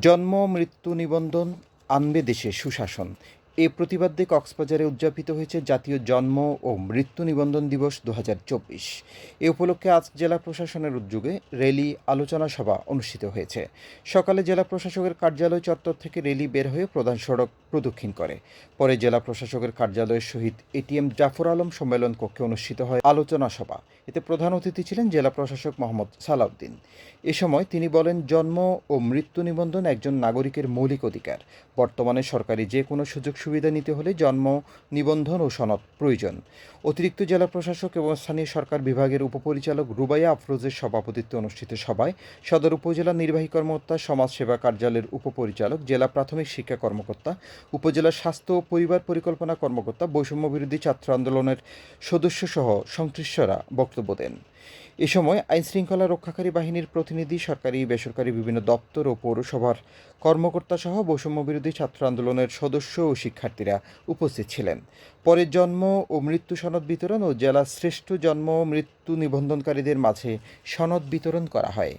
জন্ম মৃত্যু নিবন্ধন আনবে দেশে সুশাসন। এ প্রতিবাদে কক্সবাজারে উদযাপিত হয়েছে জাতীয় জন্ম ও মৃত্যু নিবন্ধন দিবস দু এ উপলক্ষে আজ জেলা প্রশাসনের উদ্যোগে র্যালি, আলোচনা সভা অনুষ্ঠিত হয়েছে। সকালে জেলা প্রশাসকের কার্যালয় চত্বর থেকে র্যালি বের হয়ে প্রধান সড়ক প্রদক্ষিণ করে। পরে জেলা প্রশাসকের কার্যালয়ের সহিত এটিএম জাফর আলম সম্মেলন কক্ষে অনুষ্ঠিত হয় আলোচনা সভা। এতে প্রধান অতিথি ছিলেন জেলা প্রশাসক মোহাম্মদ সালাউদ্দিন। এ সময় তিনি বলেন, জন্ম ও মৃত্যু নিবন্ধন একজন নাগরিকের মৌলিক অধিকার। বর্তমানে সরকারি যে কোনো সুযোগ সুবিধা নিতে হলে জন্ম, নিবন্ধন ও সনদ প্রয়োজন। অতিরিক্ত জেলা প্রশাসক এবং স্থানীয় সরকার বিভাগের উপপরিচালক রুবাইয়া আফরোজের সভাপতিত্বে অনুষ্ঠিত সভায় সদর উপজেলা নির্বাহী কর্মকর্তা, সমাজসেবা কার্যালয়ের উপপরিচালক, জেলা প্রাথমিক শিক্ষা কর্মকর্তা, উপজেলা স্বাস্থ্য ও পরিবার পরিকল্পনা কর্মকর্তা বৈষম্য বিরোধী ছাত্র আন্দোলনের সদস্যসহ সংশ্লিষ্টরা বক্তব্য দেন। এ সময় আইনশৃঙ্খলা রক্ষাকারী বাহিনীর প্রতিনিধি, সরকারি, বেসরকারি বিভিন্ন দপ্তর ও পৌরসভার কর্মকর্তা সহ বৈষম্য বিরোধী ছাত্র আন্দোলনের সদস্য ও শিক্ষার্থীরা উপস্থিত ছিলেন। পরে জন্ম ও মৃত্যু সনদ বিতরণ ও জেলা শ্রেষ্ঠ জন্ম মৃত্যু নিবন্ধনকারীদের মাঝে সনদ বিতরণ করা হয়।